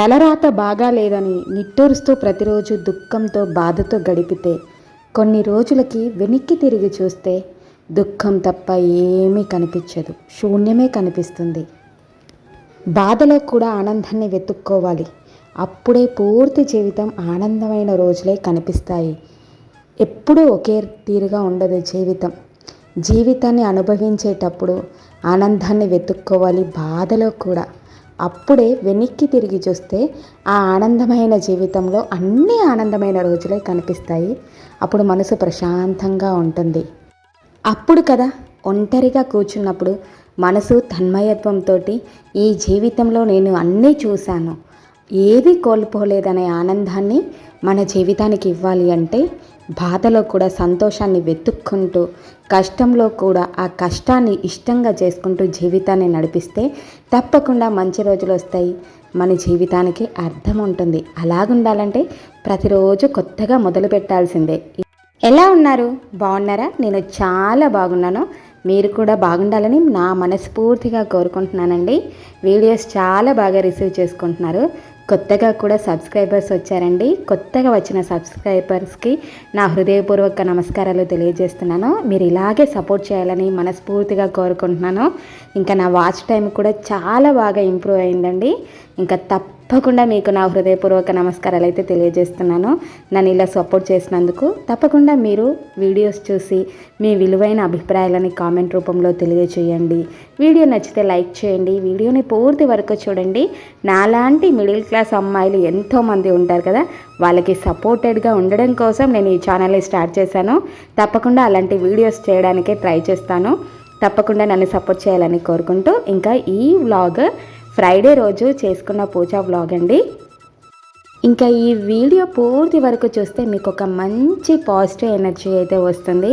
తలరాత బాగా లేదని నిట్టూరుస్తూ ప్రతిరోజు దుఃఖంతో బాధతో గడిపితే కొన్ని రోజులకి వెనక్కి తిరిగి చూస్తే దుఃఖం తప్ప ఏమీ కనిపించదు శూన్యమే కనిపిస్తుంది. బాధలో కూడా ఆనందాన్ని వెతుక్కోవాలి. అప్పుడే పూర్తి జీవితం ఆనందమైన రోజులే కనిపిస్తాయి. ఎప్పుడూ ఒకే తీరుగా ఉండదు జీవితం. జీవితాన్ని అనుభవించేటప్పుడు ఆనందాన్ని వెతుక్కోవాలి బాధలో కూడా. అప్పుడే వెనక్కి తిరిగి చూస్తే ఆ ఆనందమైన జీవితంలో అన్ని ఆనందమైన రోజులే కనిపిస్తాయి. అప్పుడు మనసు ప్రశాంతంగా ఉంటుంది. అప్పుడు కదా ఒంటరిగా కూర్చున్నప్పుడు మనసు తన్మయత్వంతో ఈ జీవితంలో నేను అన్నీ చూశాను. ఏది కోల్పోలేదనే ఆనందాన్ని మన జీవితానికి ఇవ్వాలి అంటే బాధలో కూడా సంతోషాన్ని వెతుక్కుంటూ కష్టంలో కూడా ఆ కష్టాన్ని ఇష్టంగా చేసుకుంటూ జీవితాన్ని నడిపిస్తే తప్పకుండా మంచి రోజులు వస్తాయి. మన జీవితానికి అర్థం ఉంటుంది. అలాగుండాలంటే ప్రతిరోజు కొత్తగా మొదలు పెట్టాల్సిందే. ఎలా ఉన్నారు? బాగున్నారా? నేను చాలా బాగున్నాను. మీరు కూడా బాగుండాలని నా మనస్ఫూర్తిగా కోరుకుంటున్నానండి. వీడియోస్ చాలా బాగా రిసీవ్ చేసుకుంటున్నారు. కొత్తగా కూడా సబ్స్క్రైబర్స్ వచ్చారండి. కొత్తగా వచ్చిన సబ్స్క్రైబర్స్కి నా హృదయపూర్వక నమస్కారాలు తెలియజేస్తున్నాను. మీరు ఇలాగే సపోర్ట్ చేయాలని మనస్ఫూర్తిగా కోరుకుంటున్నాను. ఇంకా నా వాచ్ టైం కూడా చాలా బాగా ఇంప్రూవ్ అయిందండి. ఇంకా తప్పకుండా మీకు నా హృదయపూర్వక నమస్కారాలు అయితే తెలియజేస్తున్నాను. నన్ను ఇలా సపోర్ట్ చేసినందుకు తప్పకుండా మీరు వీడియోస్ చూసి మీ విలువైన అభిప్రాయాలని కామెంట్ రూపంలో తెలియచేయండి వీడియో నచ్చితే లైక్ చేయండి. వీడియోని పూర్తి వరకు చూడండి. నాలాంటి మిడిల్ క్లాస్ అమ్మాయిలు ఎంతోమంది ఉంటారు కదా వాళ్ళకి సపోర్టెడ్గా ఉండడం కోసం నేను ఈ ఛానల్ని స్టార్ట్ చేశాను. తప్పకుండా అలాంటి వీడియోస్ చేయడానికే ట్రై చేస్తాను. తప్పకుండా నన్ను సపోర్ట్ చేయాలని కోరుకుంటూ ఇంకా ఈ వ్లాగ్ ఫ్రైడే రోజు చేసుకున్న పూజ వ్లాగ్ అండి. ఇంకా ఈ వీడియో పూర్తి వరకు చూస్తే మీకు ఒక మంచి పాజిటివ్ ఎనర్జీ అయితే వస్తుంది.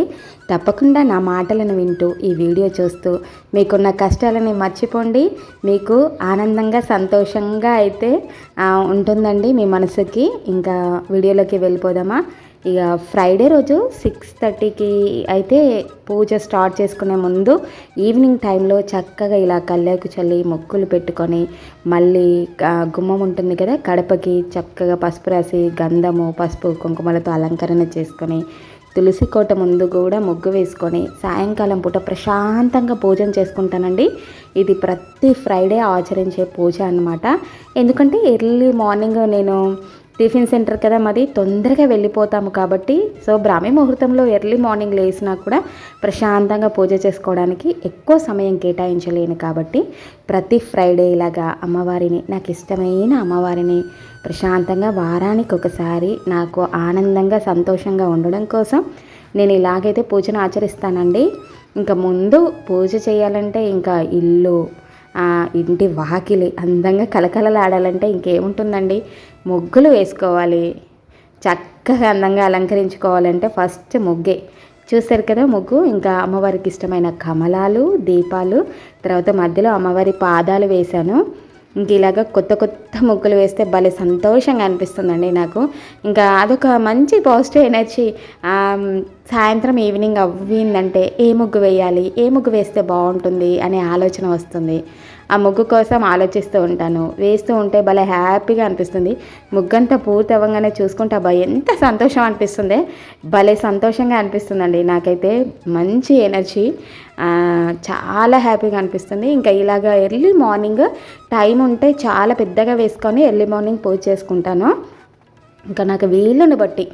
తప్పకుండా నా మాటలను వింటూ ఈ వీడియో చూస్తూ మీకున్న కష్టాలని మర్చిపోండి. మీకు ఆనందంగా సంతోషంగా అయితే ఉంటుందండి మీ మనసుకి. ఇంకా వీడియోలోకి వెళ్ళిపోదామా? ఇక ఫ్రైడే రోజు సిక్స్ థర్టీకి అయితే పూజ స్టార్ట్ చేసుకునే ముందు ఈవినింగ్ టైంలో చక్కగా ఇలా కళ్ళకు చల్లి మొక్కులు పెట్టుకొని మళ్ళీ గుమ్మం ఉంటుంది కదా కడపకి చక్కగా పసుపు రాసి గంధము పసుపు కుంకుమలతో అలంకరణ చేసుకొని తులసి కోట ముందు కూడా ముగ్గు వేసుకొని సాయంకాలం పూట ప్రశాంతంగా పూజన చేసుకుంటానండి. ఇది ప్రతి ఫ్రైడే ఆచరించే పూజ అనమాట ఎందుకంటే ఎర్లీ మార్నింగ్ నేను టిఫిన్ సెంటర్ కదా మాది తొందరగా వెళ్ళిపోతాము కాబట్టి సో బ్రాహ్మీ ముహూర్తంలో ఎర్లీ మార్నింగ్ లేసినా కూడా ప్రశాంతంగా పూజ చేసుకోవడానికి ఎక్కువ సమయం కేటాయించలేను కాబట్టి ప్రతి ఫ్రైడే ఇలాగా అమ్మవారిని నాకు ఇష్టమైన అమ్మవారిని ప్రశాంతంగా వారానికి ఒకసారి నాకు ఆనందంగా సంతోషంగా ఉండడం కోసం నేను ఇలాగైతే పూజను ఆచరిస్తానండి. ఇంకా ముందు పూజ చేయాలంటే ఇంకా ఇల్లు ఇంటి వాకిలి అందంగా కలకలలాడాలంటే ఇంకేముంటుందండి? ముగ్గులు వేసుకోవాలి. చక్కగా అందంగా అలంకరించుకోవాలంటే ఫస్ట్ ముగ్గే. చూశారు కదా ముగ్గు? ఇంకా అమ్మవారికి ఇష్టమైన కమలాలు దీపాలు తర్వాత మధ్యలో అమ్మవారి పాదాలు వేశాను. ఇంక ఇలాగ కొత్త కొత్త ముగ్గులు వేస్తే భలే సంతోషంగా అనిపిస్తుందండి నాకు. ఇంకా అదొక మంచి పాజిటివ్ ఎనర్జీ. సాయంత్రం ఈవినింగ్ అవ్విందంటే ఏ ముగ్గు వేయాలి? ఏ ముగ్గు వేస్తే బాగుంటుంది? అనే ఆలోచన వస్తుంది. ఆ ముగ్గు కోసం ఆలోచిస్తూ ఉంటాను. వేస్తూ ఉంటే భలే హ్యాపీగా అనిపిస్తుంది. ముగ్గంతా పూర్తి అవ్వగానే చూసుకుంటే అబ్బాయి ఎంత సంతోషం అనిపిస్తుంది. భలే సంతోషంగా అనిపిస్తుందండి. నాకైతే మంచి ఎనర్జీ చాలా హ్యాపీగా అనిపిస్తుంది. ఇంకా ఇలాగ ఎర్లీ మార్నింగ్ టైం ఉంటే చాలా పెద్దగా వేసుకొని ఎర్లీ మార్నింగ్ పూజ చేసుకుంటాను. ఇంకా నాకు వీళ్ళని బట్టి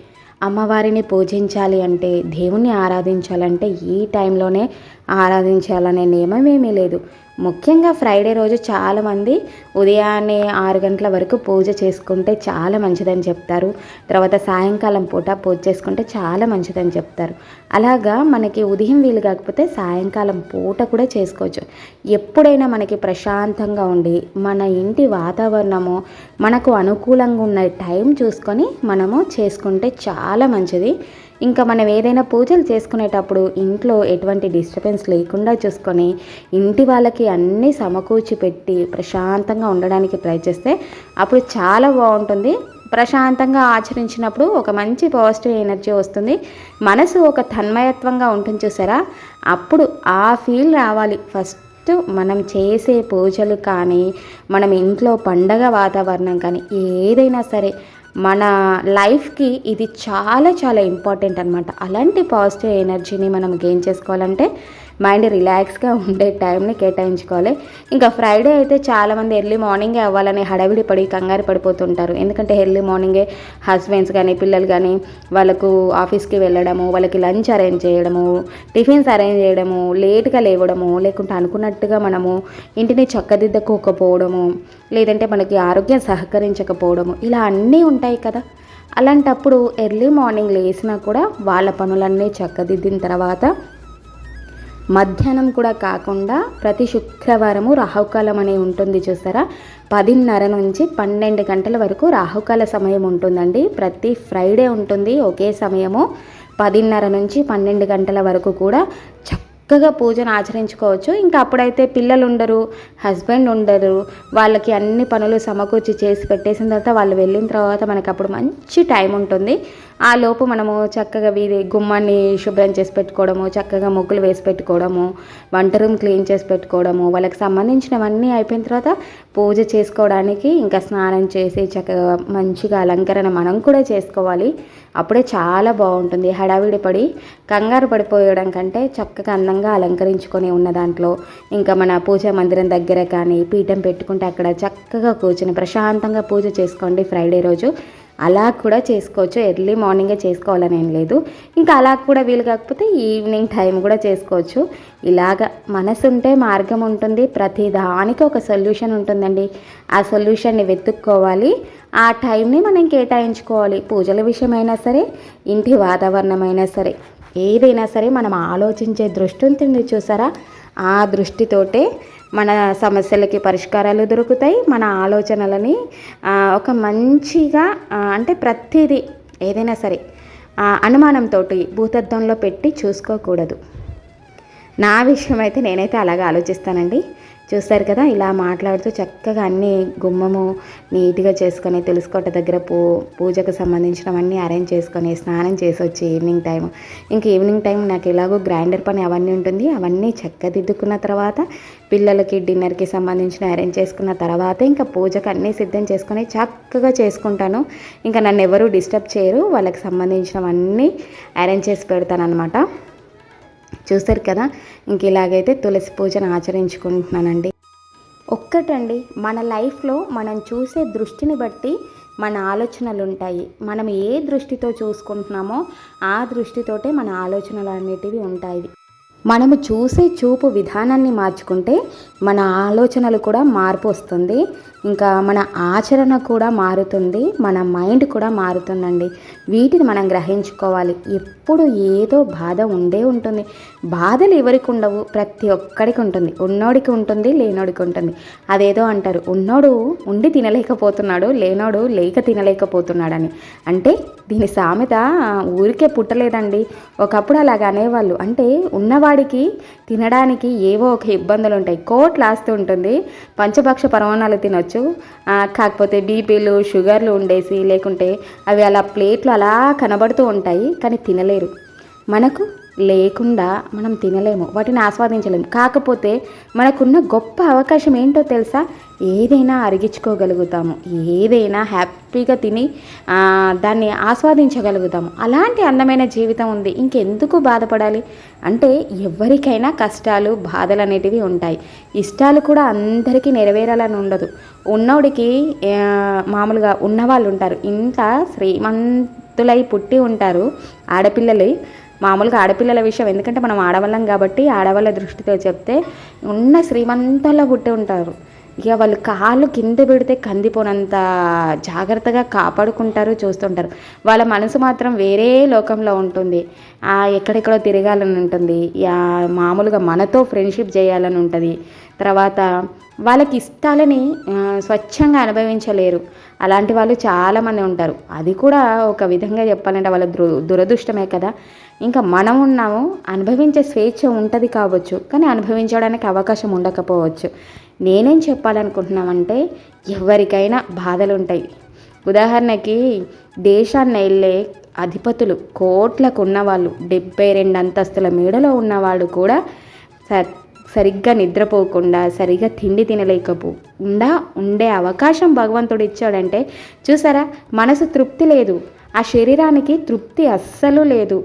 అమ్మవారిని పూజించాలి అంటే దేవుణ్ణి ఆరాధించాలంటే ఈ టైంలోనే ఆరాధించాలనే నియమం ఏమీ లేదు. ముఖ్యంగా ఫ్రైడే రోజు చాలామంది ఉదయాన్నే ఆరు గంటల వరకు పూజ చేసుకుంటే చాలా మంచిదని చెప్తారు. తర్వాత సాయంకాలం పూట పూజ చేసుకుంటే చాలా మంచిదని చెప్తారు. అలాగా మనకి ఉదయం వీలు కాకపోతే సాయంకాలం పూట కూడా చేసుకోవచ్చు. ఎప్పుడైనా మనకి ప్రశాంతంగా ఉండి మన ఇంటి వాతావరణము మనకు అనుకూలంగా ఉన్న టైం చూసుకొని మనము చేసుకుంటే చాలా మంచిది. ఇంకా మనం ఏదైనా పూజలు చేసుకునేటప్పుడు ఇంట్లో ఎటువంటి డిస్టర్బెన్స్ లేకుండా చూసుకొని ఇంటి వాళ్ళకి అన్నీ సమకూర్చి పెట్టి ప్రశాంతంగా ఉండడానికి ట్రై చేస్తే అప్పుడు చాలా బాగుంటుంది. ప్రశాంతంగా ఆచరించినప్పుడు ఒక మంచి పాజిటివ్ ఎనర్జీ వస్తుంది. మనసు ఒక తన్మయత్వంగా ఉంటుంది చూసారా? అప్పుడు ఆ ఫీల్ రావాలి. ఫస్ట్ ఫస్ట్ మనం చేసే పూజలు కానీ మనం ఇంట్లో పండగ వాతావరణం కానీ ఏదైనా సరే మన లైఫ్కి ఇది చాలా చాలా ఇంపార్టెంట్ అనమాట అలాంటి పాజిటివ్ ఎనర్జీని మనం గెయిన్ చేసుకోవాలంటే మైండ్ రిలాక్స్గా ఉండే టైంని కేటాయించుకోవాలి. ఇంకా ఫ్రైడే అయితే చాలామంది ఎర్లీ మార్నింగే అవ్వాలని హడావిడి పడి కంగారు పడిపోతుంటారు. ఎందుకంటే ఎర్లీ మార్నింగే హస్బెండ్స్ కానీ పిల్లలు కానీ వాళ్ళకు ఆఫీస్కి వెళ్ళడము వాళ్ళకి లంచ్ అరేంజ్ చేయడము టిఫిన్స్ అరేంజ్ చేయడము లేట్గా లేవడము లేకుంటే అనుకున్నట్టుగా మనము ఇంటిని చక్కదిద్దకోకపోవడము లేదంటే మనకి ఆరోగ్యం సహకరించకపోవడము ఇలా అన్నీ ఉంటాయి కదా. అలాంటప్పుడు ఎర్లీ మార్నింగ్ లేసినా కూడా వాళ్ళ పనులన్నీ చక్కదిద్దిన తర్వాత మధ్యాహ్నం కూడా కాకుండా ప్రతి శుక్రవారము రాహుకాలం అనే ఉంటుంది చూసారా? పదిన్నర నుంచి పన్నెండు గంటల వరకు రాహుకాల సమయం ఉంటుందండి. ప్రతి ఫ్రైడే ఉంటుంది ఒకే సమయము. పదిన్నర నుంచి పన్నెండు గంటల వరకు కూడా చక్కగా పూజను ఆచరించుకోవచ్చు. ఇంకా అప్పుడైతే పిల్లలు ఉండరు హస్బెండ్ ఉండరు వాళ్ళకి అన్ని పనులు సమకూర్చి చేసి పెట్టేసిన తర్వాత వాళ్ళు వెళ్ళిన తర్వాత మనకు అప్పుడు మంచి టైం ఉంటుంది. ఆ లోపు మనము చక్కగా వీధి గుమ్మాన్ని శుభ్రం చేసి పెట్టుకోవడము చక్కగా ముగ్గులు వేసి పెట్టుకోవడము వంట రూమ్ క్లీన్ చేసి పెట్టుకోవడము వాళ్ళకి సంబంధించినవన్నీ అయిపోయిన తర్వాత పూజ చేసుకోవడానికి ఇంకా స్నానం చేసి చక్కగా మంచిగా అలంకరణ మనం కూడా చేసుకోవాలి. అప్పుడే చాలా బాగుంటుంది. హడావిడి పడి కంగారు పడిపోయడం కంటే చక్కగా అందంగా అలంకరించుకొని ఉన్న దాంట్లో ఇంకా మన పూజా మందిరం దగ్గర కానీ పీఠం పెట్టుకుంటే అక్కడ చక్కగా కూర్చొని ప్రశాంతంగా పూజ చేసుకోండి ఫ్రైడే రోజు. అలా కూడా చేసుకోవచ్చు. ఎర్లీ మార్నింగే చేసుకోవాలని ఏం లేదు. ఇంకా అలా కూడా వీలు కాకపోతే ఈవినింగ్ టైం కూడా చేసుకోవచ్చు. ఇలాగ మనసు ఉంటే మార్గం ఉంటుంది. ప్రతి దానికి ఒక సొల్యూషన్ ఉంటుందండి. ఆ సొల్యూషన్ని వెతుక్కోవాలి. ఆ టైంని మనం కేటాయించుకోవాలి. పూజల విషయమైనా సరే ఇంటి వాతావరణమైనా సరే ఏదైనా సరే మనం ఆలోచించే దృష్టి ఉంటుంది చూసారా? ఆ దృష్టితోటే మన సమస్యలకి పరిష్కారాలు దొరుకుతాయి. మన ఆలోచనలని ఒక మంచిగా అంటే ప్రతిదీ ఏదైనా సరే అనుమానంతో భూతత్వంలో పెట్టి చూసుకోకూడదు. నా విషయం అయితే నేనైతే అలాగే ఆలోచిస్తానండి. చూస్తారు కదా ఇలా మాట్లాడుతూ చక్కగా అన్ని గుమ్మము నీట్గా చేసుకొని తెలుసుకోట దగ్గర పూ పూజకు సంబంధించినవన్నీ అరేంజ్ చేసుకొని స్నానం చేసి వచ్చి ఈవినింగ్ టైం ఇంక ఈవినింగ్ టైం నాకు ఎలాగో గ్రైండర్ పని అవన్నీ ఉంటుంది. అవన్నీ చక్కదిద్దుకున్న తర్వాత పిల్లలకి డిన్నర్కి సంబంధించిన అరేంజ్ చేసుకున్న తర్వాత ఇంకా పూజకు అన్నీ సిద్ధం చేసుకొని చక్కగా చేసుకుంటాను. ఇంకా నన్ను ఎవరూ డిస్టర్బ్ చేయరు. వాళ్ళకి సంబంధించినవన్నీ అరేంజ్ చేసి పెడతాను అనమాట చూస్తారు కదా? ఇంక ఇలాగైతే తులసి పూజను ఆచరించుకుంటున్నానండి. ఒక్కటండి మన లైఫ్లో మనం చూసే దృష్టిని బట్టి మన ఆలోచనలు ఉంటాయి మనం ఏ దృష్టితో చూసుకుంటున్నామో ఆ దృష్టితోటే మన ఆలోచనలు అనేటివి ఉంటాయి. మనము చూసే చూపు విధానాన్ని మార్చుకుంటే మన ఆలోచనలు కూడా మార్పు వస్తుంది. ఇంకా మన ఆచరణ కూడా మారుతుంది మన మైండ్ కూడా మారుతుందండి. వీటిని మనం గ్రహించుకోవాలి. ఎప్పుడు ఏదో బాధ ఉండే ఉంటుంది. బాధలు ఎవరికి ఉండవు ప్రతి ఒక్కడికి ఉంటుంది. ఉన్నోడికి ఉంటుంది లేనోడికి ఉంటుంది. అదేదో అంటారు ఉన్నోడు ఉండి తినలేకపోతున్నాడు లేనోడు లేక తినలేకపోతున్నాడని. అంటే దీని సామెత ఊరికే పుట్టలేదండి. ఒకప్పుడు అలాగ అనేవాళ్ళు. అంటే ఉన్నవాడికి తినడానికి ఏవో ఒక ఇబ్బందులు ఉంటాయి. కోట్లు ఆస్తూ ఉంటుంది పంచభక్ష పరమాణాలు తినొచ్చు. తినచ్చు. కాకపోతే బీపీలు షుగర్లు ఉండేసి లేకుంటే అవి అలా ప్లేట్లు అలా కనబడుతూ ఉంటాయి కానీ తినలేరు. మనకు లేకుండా మనం తినలేము వాటిని ఆస్వాదించలేము. కాకపోతే మనకున్న గొప్ప అవకాశం ఏంటో తెలుసా? ఏదైనా అరిగించుకోగలుగుతాము. ఏదైనా హ్యాపీగా తిని దాన్ని ఆస్వాదించగలుగుతాము. అలాంటి అందమైన జీవితం ఉంది. ఇంకెందుకు బాధపడాలి? అంటే ఎవరికైనా కష్టాలు బాధలు అనేటివి ఉంటాయి. ఇష్టాలు కూడా అందరికీ నెరవేరాలని ఉండదు. ఉన్నోడికి మామూలుగా ఉన్నవాళ్ళు ఉంటారు. ఇంత శ్రీమంతులై పుట్టి ఉంటారు ఆడపిల్లలు. మామూలుగా ఆడపిల్లల విషయం. ఎందుకంటే మనం ఆడవాళ్ళం కాబట్టి ఆడవాళ్ళ దృష్టితో చెప్తే ఉన్న శ్రీమంతంలో పుట్టి ఉంటారు. ఇక వాళ్ళు కాళ్ళు కింద పెడితే కందిపోనంత జాగ్రత్తగా కాపాడుకుంటారు చూస్తుంటారు. వాళ్ళ మనసు మాత్రం వేరే లోకంలో ఉంటుంది. ఎక్కడెక్కడో తిరగాలని ఉంటుంది. మామూలుగా మనతో ఫ్రెండ్షిప్ చేయాలని ఉంటుంది. తర్వాత వాళ్ళకి ఇష్టాలని స్వచ్ఛంగా అనుభవించలేరు. అలాంటి వాళ్ళు చాలామంది ఉంటారు. అది కూడా ఒక విధంగా చెప్పాలంటే వాళ్ళ దురదృష్టమే కదా. ఇంకా మనం ఉన్నాము అనుభవించే స్వేచ్ఛ ఉంటుంది కావచ్చు కానీ అనుభవించడానికి అవకాశం ఉండకపోవచ్చు. నేనేం చెప్పాలనుకుంటున్నామంటే ఎవరికైనా బాధలు ఉంటాయి ఉదాహరణకి దేశాన్ని వెళ్ళే అధిపతులు కోట్లకు ఉన్నవాళ్ళు డెబ్బై రెండు అంతస్తుల మేడలో ఉన్నవాళ్ళు కూడా సరిగ్గా నిద్రపోకుండా సరిగ్గా తిండి తినలేకపోకుండా ఉండే అవకాశం భగవంతుడు ఇచ్చాడంటే చూసారా మనసు తృప్తి లేదు. ఆ శరీరానికి తృప్తి అస్సలు లేదు.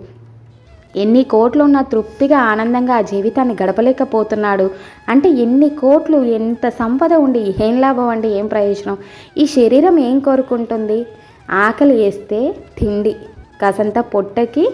ఎన్ని కోట్లున్న తృప్తిగా ఆనందంగా ఆ జీవితాన్ని గడపలేకపోతున్నాడు. అంటే ఎన్ని కోట్లు ఎంత సంపద ఉండి ఏం లాభం అండి ఏం ప్రయోజనం? ఈ శరీరం ఏం కోరుకుంటుంది? ఆకలి వేస్తే తిండి. కాసంత పొట్టకి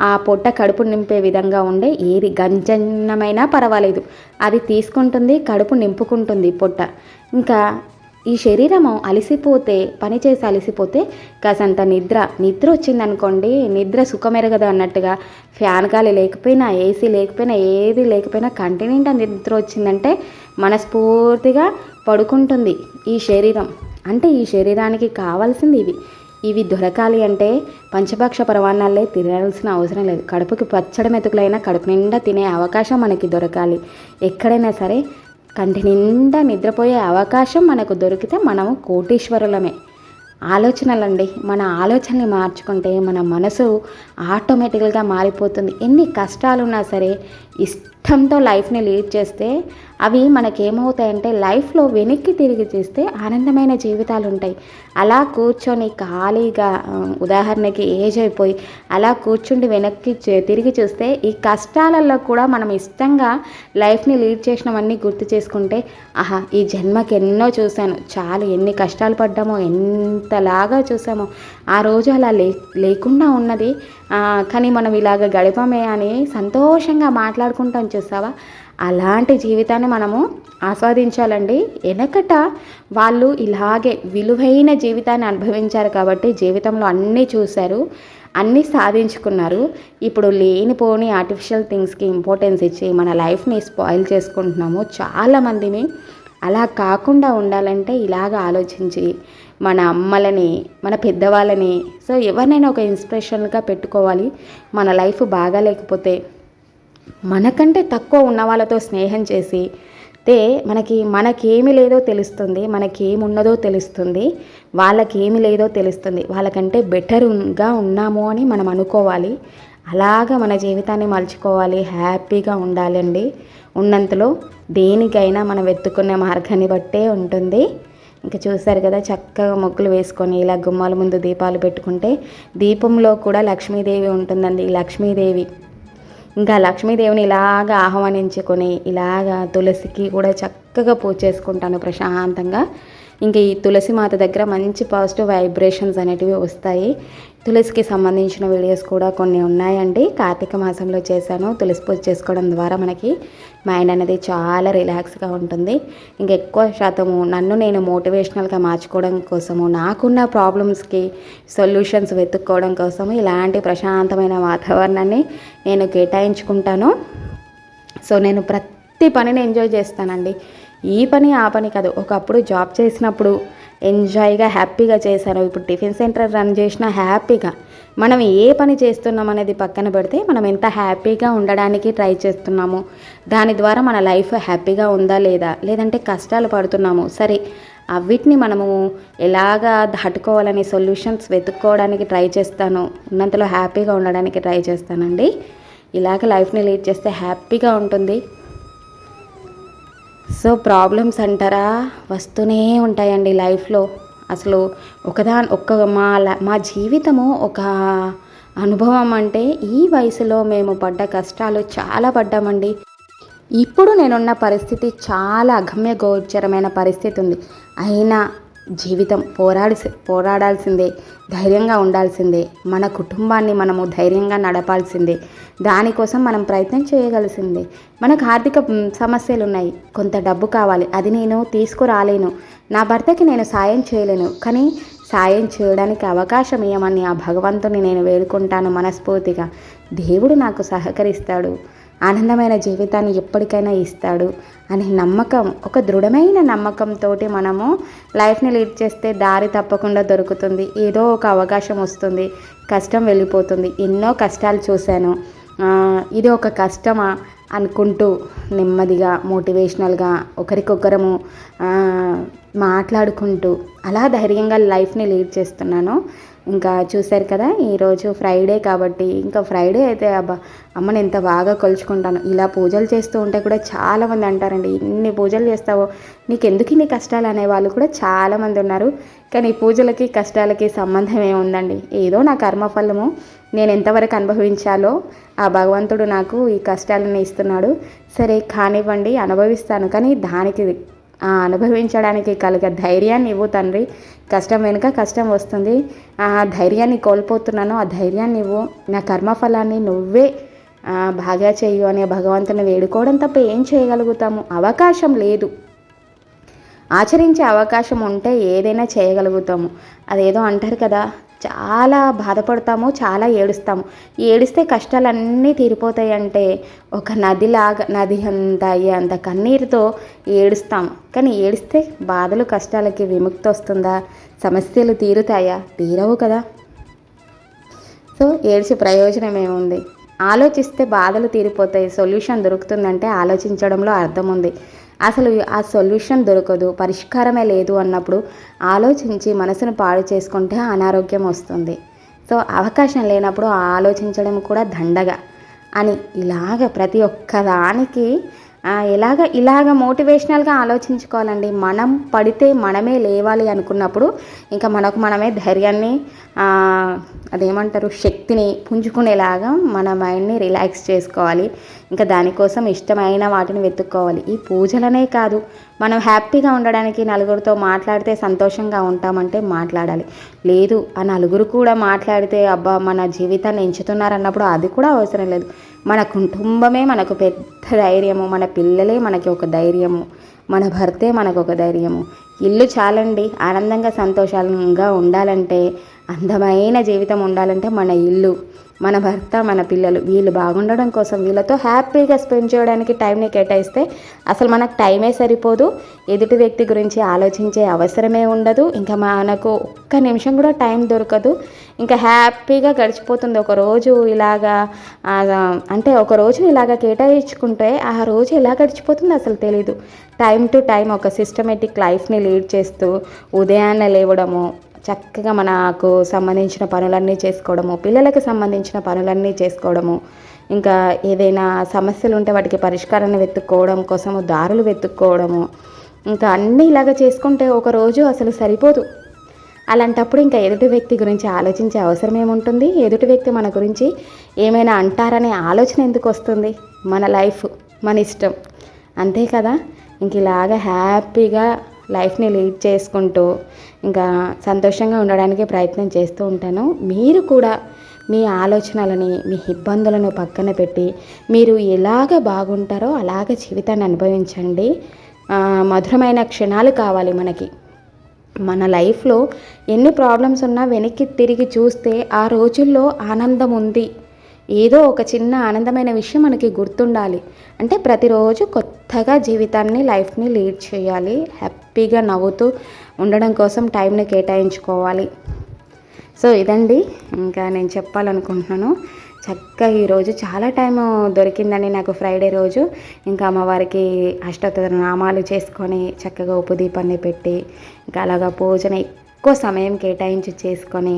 ఆ పొట్ట కడుపు నింపే విధంగా ఉండే ఏది గంజన్నమైనా పర్వాలేదు. అది తీసుకుంటుంది కడుపు నింపుకుంటుంది పొట్ట. ఇంకా ఈ శరీరము అలసిపోతే పని చేసి అలసిపోతే కాసంత నిద్ర నిద్ర వచ్చిందనుకోండి నిద్ర సుఖమెరగదు అన్నట్టుగా ఫ్యాన్ గాలి లేకపోయినా ఏసీ లేకపోయినా ఏది లేకపోయినా కంటి నిండా నిద్ర వచ్చిందంటే మనస్ఫూర్తిగా పడుకుంటుంది ఈ శరీరం. అంటే ఈ శరీరానికి కావాల్సింది ఇవి. ఇవి దొరకాలి అంటే పంచభక్ష పరమాన్నాలే తినాల్సిన అవసరం లేదు. కడుపుకి పచ్చడి మెతుకులైనా కడుపు నిండా తినే అవకాశం మనకి దొరకాలి. ఎక్కడైనా సరే కంటి నిండా నిద్రపోయే అవకాశం మనకు దొరికితే మనము కోటీశ్వరులమే. ఆలోచనలండి. మన ఆలోచనని మార్చుకుంటే మన మనసు ఆటోమేటిక్గా మారిపోతుంది. ఎన్ని కష్టాలున్నా సరే ఇష్టంతో లైఫ్ని లీడ్ చేస్తే అవి మనకేమవుతాయంటే లైఫ్లో వెనక్కి తిరిగి చేస్తే ఆనందమైన జీవితాలు ఉంటాయి. అలా కూర్చొని ఖాళీగా ఉదాహరణకి ఏజ్ అయిపోయి అలా కూర్చుండి వెనక్కి తిరిగి చూస్తే ఈ కష్టాలలో కూడా మనం ఇష్టంగా లైఫ్ని లీడ్ చేసినవన్నీ గుర్తు చేసుకుంటే ఆహా ఈ జన్మకి ఎన్నో చూశాను. చాలు ఎన్ని కష్టాలు పడ్డామో ఎంతలాగా చూసామో ఆ రోజు అలా లే లేకుండా ఉన్నది కానీ మనం ఇలాగ గడిపమే అని సంతోషంగా మాట్లాడుకుంటాం చూసావా? అలాంటి జీవితాన్ని మనము ఆస్వాదించాలండి. వెనకట వాళ్ళు ఇలాగే విలువైన జీవితాన్ని అనుభవించారు కాబట్టి జీవితంలో అన్నీ చూశారు అన్నీ సాధించుకున్నారు. ఇప్పుడు లేనిపోని ఆర్టిఫిషియల్ థింగ్స్కి ఇంపార్టెన్స్ ఇచ్చి మన లైఫ్ని స్పాయిల్ చేసుకుంటున్నాము. చాలామందిని అలా కాకుండా ఉండాలంటే ఇలాగ ఆలోచించి మన అమ్మలని మన పెద్దవాళ్ళని సో ఎవరినైనా ఒక ఇన్స్పిరేషన్గా పెట్టుకోవాలి. మన లైఫ్ బాగా లేకపోతే మనకంటే తక్కువ ఉన్న వాళ్ళతో స్నేహం చేసి తే మనకి మనకేమి లేదో తెలుస్తుంది మనకేమున్నదో తెలుస్తుంది వాళ్ళకేమి లేదో తెలుస్తుంది వాళ్ళకంటే బెటర్గా ఉన్నాము అని మనం అనుకోవాలి. అలాగా మన జీవితాన్ని మలుచుకోవాలి హ్యాపీగా ఉండాలండి. ఉన్నంతలో దేనికైనా మనం వెతుక్కునే మార్గాన్ని బట్టే ఉంటుంది. ఇంకా చూసారు కదా చక్కగా మొగ్గులు వేసుకొని ఇలా గుమ్మాల ముందు దీపాలు పెట్టుకుంటే దీపంలో కూడా లక్ష్మీదేవి ఉంటుందండి. లక్ష్మీదేవి ఇంకా లక్ష్మీదేవిని ఇలాగ ఆహ్వానించుకొని ఇలాగ తులసికి కూడా చక్కగా పూజ చేసుకుంటాను ప్రశాంతంగా. ఇంకా ఈ తులసి మాత దగ్గర మంచి పాజిటివ్ వైబ్రేషన్స్ అనేటివి వస్తాయి. తులసికి సంబంధించిన వీడియోస్ కూడా కొన్ని ఉన్నాయండి. కార్తీక మాసంలో చేశాను. తులసి పూజ చేసుకోవడం ద్వారా మనకి మైండ్ అనేది చాలా రిలాక్స్గా ఉంటుంది. ఇంకా ఎక్కువ శాతము నన్ను నేను మోటివేషనల్గా మార్చుకోవడం కోసము నాకున్న ప్రాబ్లమ్స్కి సొల్యూషన్స్ వెతుక్కోవడం కోసము ఇలాంటి ప్రశాంతమైన వాతావరణాన్ని నేను కేటాయించుకుంటాను. సో నేను ప్రతి పనిని ఎంజాయ్ చేస్తానండి. ఈ పని ఆ పని కాదు. ఒకప్పుడు జాబ్ చేసినప్పుడు ఎంజాయ్గా హ్యాపీగా చేశాను ఇప్పుడు టిఫిన్ సెంటర్ రన్ చేసిన హ్యాపీగా. మనం ఏ పని చేస్తున్నాం అనేది పక్కన పెడితే మనం ఎంత హ్యాపీగా ఉండడానికి ట్రై చేస్తున్నాము? దాని ద్వారా మన లైఫ్ హ్యాపీగా ఉందా లేదా? లేదంటే కష్టాలు పడుతున్నాము? సరే అవిటిని మనము ఎలాగా దాటుకోవాలని సొల్యూషన్స్ వెతుక్కోవడానికి ట్రై చేస్తాను. ఉన్నంతలో హ్యాపీగా ఉండడానికి ట్రై చేస్తానండి. ఇలాగ లైఫ్ని లీడ్ చేస్తే హ్యాపీగా ఉంటుంది. సో ప్రాబ్లమ్స్ అంటారా? వస్తూనే ఉంటాయండి లైఫ్లో. అసలు ఒకదా ఒక్క మా మా జీవితము ఒక అనుభవం అంటే ఈ వయసులో మేము పడ్డ కష్టాలు చాలా పడ్డామండి. ఇప్పుడు నేనున్న పరిస్థితి చాలా అగమ్య గోచరమైన పరిస్థితి ఉంది అయినా జీవితం పోరాడి పోరాడాల్సిందే ధైర్యంగా ఉండాల్సిందే. మన కుటుంబాన్ని మనము ధైర్యంగా నడపాల్సిందే. దానికోసం మనం ప్రయత్నం చేయగలిసిందే. మనకు ఆర్థిక సమస్యలు ఉన్నాయి కొంత డబ్బు కావాలి. అది నేను తీసుకురాలేను. నా భర్తకి నేను సాయం చేయలేను. కానీ సాయం చేయడానికి అవకాశం ఇవ్వమని ఆ భగవంతుని నేను వేడుకుంటాను మనస్ఫూర్తిగా. దేవుడు నాకు సహకరిస్తాడు. ఆనందమైన జీవితాన్ని ఎప్పటికైనా ఇస్తాడు అనే నమ్మకం ఒక దృఢమైన నమ్మకంతో మనము లైఫ్ని లీడ్ చేస్తే దారి తప్పకుండా దొరుకుతుంది. ఏదో ఒక అవకాశం వస్తుంది. కష్టం వెళ్ళిపోతుంది. ఎన్నో కష్టాలు చూశాను. ఇది ఒక కష్టమా అనుకుంటూ నెమ్మదిగా మోటివేషనల్గా ఒకరికొకరము మాట్లాడుకుంటూ అలా ధైర్యంగా లైఫ్ని లీడ్ చేస్తున్నాను. ఇంకా చూశారు కదా ఈరోజు ఫ్రైడే కాబట్టి. ఇంకా ఫ్రైడే అయితే అబ్బా అమ్మని ఎంత బాగా కొలుచుకుంటాను. ఇలా పూజలు చేస్తూ ఉంటే కూడా చాలామంది అంటారండి ఇన్ని పూజలు చేస్తావో? నీకు ఎందుకు ఇన్ని కష్టాలు? అనే వాళ్ళు కూడా చాలామంది ఉన్నారు. కానీ పూజలకి కష్టాలకి సంబంధం ఏముందండి? ఏదో నా కర్మఫలము నేను ఎంతవరకు అనుభవించాలో ఆ భగవంతుడు నాకు ఈ కష్టాలను ఇస్తున్నాడు. సరే కానివ్వండి అనుభవిస్తాను. కానీ దానికి అనుభవించడానికి కలిగే ధైర్యాన్ని ఇవ్వు తండ్రి. కష్టం వెనుక కష్టం వస్తుంది. ఆ ధైర్యాన్ని కోల్పోతున్నాను. ఆ ధైర్యాన్ని ఇవ్వు. నా కర్మఫలాన్ని నువ్వే బాగా చెయ్యు అనే భగవంతుని వేడుకోవడం తప్ప ఏం చేయగలుగుతాము? అవకాశం లేదు. ఆచరించే అవకాశం ఉంటే ఏదైనా చేయగలుగుతాము. అదేదో అంటారు కదా చాలా బాధపడతాము చాలా ఏడుస్తాము. ఏడిస్తే కష్టాలన్నీ తీరిపోతాయి అంటే ఒక నదిలాగా నది అంత అయ్యే అంత కన్నీరుతో ఏడుస్తాము కానీ ఏడిస్తే బాధలు కష్టాలకి విముక్తి వస్తుందా? సమస్యలు తీరుతాయా? తీరవు కదా. సో ఏడిచి ప్రయోజనం ఏముంది? ఆలోచిస్తే బాధలు తీరిపోతాయి సొల్యూషన్ దొరుకుతుందంటే ఆలోచించడంలో అర్థం ఉంది అసలు ఆ సొల్యూషన్ దొరకదు పరిష్కారమే లేదు అన్నప్పుడు ఆలోచించి మనసును పాడు చేసుకుంటే అనారోగ్యం వస్తుంది. సో అవకాశం లేనప్పుడు ఆలోచించడం కూడా దండగా అని ఇలాగ ప్రతి ఒక్కదానికి ఎలాగ ఇలాగ మోటివేషనల్గా ఆలోచించుకోవాలండి. మనం పడితే మనమే లేవాలి అనుకున్నప్పుడు ఇంకా మనకు మనమే ధైర్యాన్ని అదేమంటారు శక్తిని పుంజుకునేలాగా మన మైండ్ని రిలాక్స్ చేసుకోవాలి. ఇంకా దానికోసం ఇష్టమైన వాటిని వెతుక్కోవాలి. ఈ పూజలనే కాదు మనం హ్యాపీగా ఉండడానికి నలుగురితో మాట్లాడితే సంతోషంగా ఉంటామంటే మాట్లాడాలి. లేదు ఆ నలుగురు కూడా మాట్లాడితే అబ్బా మన జీవితాన్ని ఎంచుతున్నారన్నప్పుడు అది కూడా అవసరం లేదు. మన కుటుంబమే మనకు పెద్ద ధైర్యము మన పిల్లలే మనకి ఒక ధైర్యము మన భర్తే మనకు ఒక ధైర్యము. ఇల్లు చాలండి ఆనందంగా సంతోషంగా ఉండాలంటే అందమైన జీవితం ఉండాలంటే మన ఇల్లు. మన భర్త మన పిల్లలు వీళ్ళు బాగుండడం కోసం వీళ్ళతో హ్యాపీగా స్పెండ్ చేయడానికి టైంని కేటాయిస్తే అసలు మనకు టైమే సరిపోదు. ఎదుటి వ్యక్తి గురించి ఆలోచించే అవసరమే ఉండదు. ఇంకా మనకు ఒక్క నిమిషం కూడా టైం దొరకదు. ఇంకా హ్యాపీగా గడిచిపోతుంది. ఒక రోజు ఇలాగా అంటే ఒక రోజు ఇలాగ కేటాయించుకుంటే ఆ రోజు ఎలా గడిచిపోతుందో అసలు తెలీదు. టైం టు టైం ఒక సిస్టమేటిక్ లైఫ్ని లీడ్ చేస్తూ ఉదయాన్నే లేవడము చక్కగా మనకు సంబంధించిన పనులన్నీ చేసుకోవడము పిల్లలకు సంబంధించిన పనులన్నీ చేసుకోవడము ఇంకా ఏదైనా సమస్యలు ఉంటే వాటికి పరిష్కారాన్ని వెతుక్కోవడం కోసము దారులు వెతుక్కోవడము ఇంకా అన్నీ ఇలాగ చేసుకుంటే ఒకరోజు అసలు సరిపోదు. అలాంటప్పుడు ఇంకా ఎదుటి వ్యక్తి గురించి ఆలోచించే అవసరం ఏముంటుంది? ఎదుటి వ్యక్తి మన గురించి ఏమైనా అంటారనే ఆలోచన ఎందుకు వస్తుంది? మన లైఫ్ మన ఇష్టం. అంతే కదా? ఇంక ఇలాగ హ్యాపీగా లైఫ్ని లీడ్ చేసుకుంటూ ఇంకా సంతోషంగా ఉండడానికి ప్రయత్నం చేస్తూ ఉంటాను. మీరు కూడా మీ ఆలోచనలని మీ ఇబ్బందులను పక్కన పెట్టి మీరు ఎలాగ బాగుంటారో అలాగ జీవితాన్ని అనుభవించండి. మధురమైన క్షణాలు కావాలి మనకి. మన లైఫ్లో ఎన్ని ప్రాబ్లమ్స్ ఉన్నా వెనక్కి తిరిగి చూస్తే ఆ రోజుల్లో ఆనందం ఉంది. ఏదో ఒక చిన్న ఆనందమైన విషయం మనకి గుర్తుండాలి. అంటే ప్రతిరోజు కొత్తగా జీవితాన్ని లైఫ్ని లీడ్ చేయాలి. హ్యాపీగా నవ్వుతూ ఉండడం కోసం టైంని కేటాయించుకోవాలి. సో ఇదండి. ఇంకా నేను చెప్పాలనుకుంటున్నాను. చక్కగా ఈరోజు చాలా టైం దొరికిందని నాకు ఫ్రైడే రోజు. ఇంకా అమ్మవారికి అష్టోత్తర నామాలు చేసుకొని చక్కగా ఉపదీపాన్ని పెట్టి ఇంకా అలాగా పూజన ఎక్కువ సమయం కేటాయించి చేసుకొని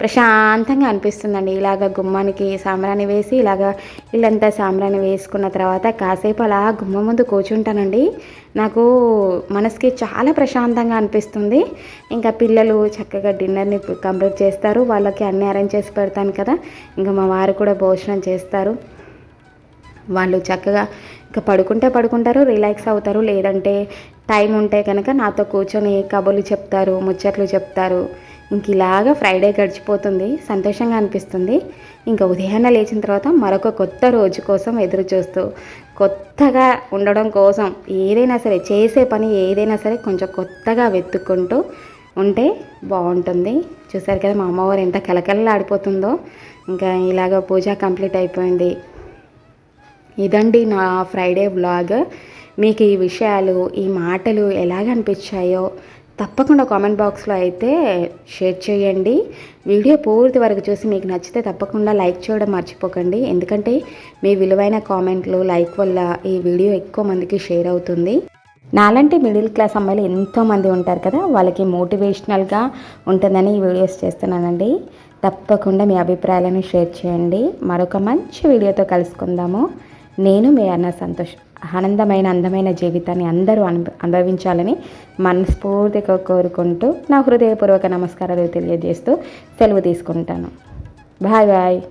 ప్రశాంతంగా అనిపిస్తుందండి. ఇలాగ గుమ్మానికి సాంబ్రాణి వేసి ఇలాగ ఇల్లంతా సాంబ్రాణి వేసుకున్న తర్వాత కాసేపు అలా గుమ్మ ముందు కూర్చుంటానండి. నాకు మనసుకి చాలా ప్రశాంతంగా అనిపిస్తుంది. ఇంకా పిల్లలు చక్కగా డిన్నర్ని కంప్లీట్ చేస్తారు. వాళ్ళకి అన్నీ అరేంజ్ చేసి పెడతాను కదా. ఇంకా మా వారు కూడా భోజనం చేస్తారు. వాళ్ళు చక్కగా ఇంకా పడుకుంటే పడుకుంటారు రిలాక్స్ అవుతారు. లేదంటే టైం ఉంటే కనుక నాతో కూర్చొని కబుర్లు చెప్తారు ముచ్చట్లు చెప్తారు. ఇంక ఇలాగా ఫ్రైడే గడిచిపోతుంది. సంతోషంగా అనిపిస్తుంది. ఇంకా ఉదయాన్నే లేచిన తర్వాత మరొక కొత్త రోజు కోసం ఎదురు చూస్తూ కొత్తగా ఉండడం కోసం ఏదైనా సరే చేసే పని ఏదైనా సరే కొంచెం కొత్తగా వెతుక్కుంటూ ఉంటే బాగుంటుంది. చూసారు కదా మా అమ్మవారు ఎంత కలకలలాడిపోతుందో ఇంకా ఇలాగ పూజ కంప్లీట్ అయిపోయింది. ఇదండి నా ఫ్రైడే వ్లాగ్ మీకు ఈ విషయాలు ఈ మాటలు ఎలాగ అనిపించాయో తప్పకుండా కామెంట్ బాక్స్లో అయితే షేర్ చేయండి. వీడియో పూర్తి వరకు చూసి మీకు నచ్చితే తప్పకుండా లైక్ చేయడం మర్చిపోకండి. ఎందుకంటే మీ విలువైన కామెంట్లు లైక్ వల్ల ఈ వీడియో ఎక్కువ మందికి షేర్ అవుతుంది. నాలాంటి మిడిల్ క్లాస్ అమ్మాయిలు ఎంతోమంది ఉంటారు కదా వాళ్ళకి మోటివేషనల్గా ఉంటుందని ఈ వీడియోస్ చేస్తున్నానండి. తప్పకుండా మీ అభిప్రాయాలను షేర్ చేయండి. మరొక మంచి వీడియోతో కలుసుకుందాము. నేను మీ అన్న సంతోష్ ఆనందమైన అందమైన జీవితాన్ని అందరూ అను అనుభవించాలని మనస్ఫూర్తిగా కోరుకుంటూ నా హృదయపూర్వక నమస్కారాలు తెలియజేస్తూ సెలవు తీసుకుంటాను. Bye bye.